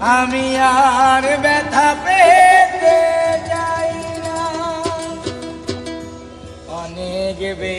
আমি আর ব্যথা পেতে চাই না। অনেক বে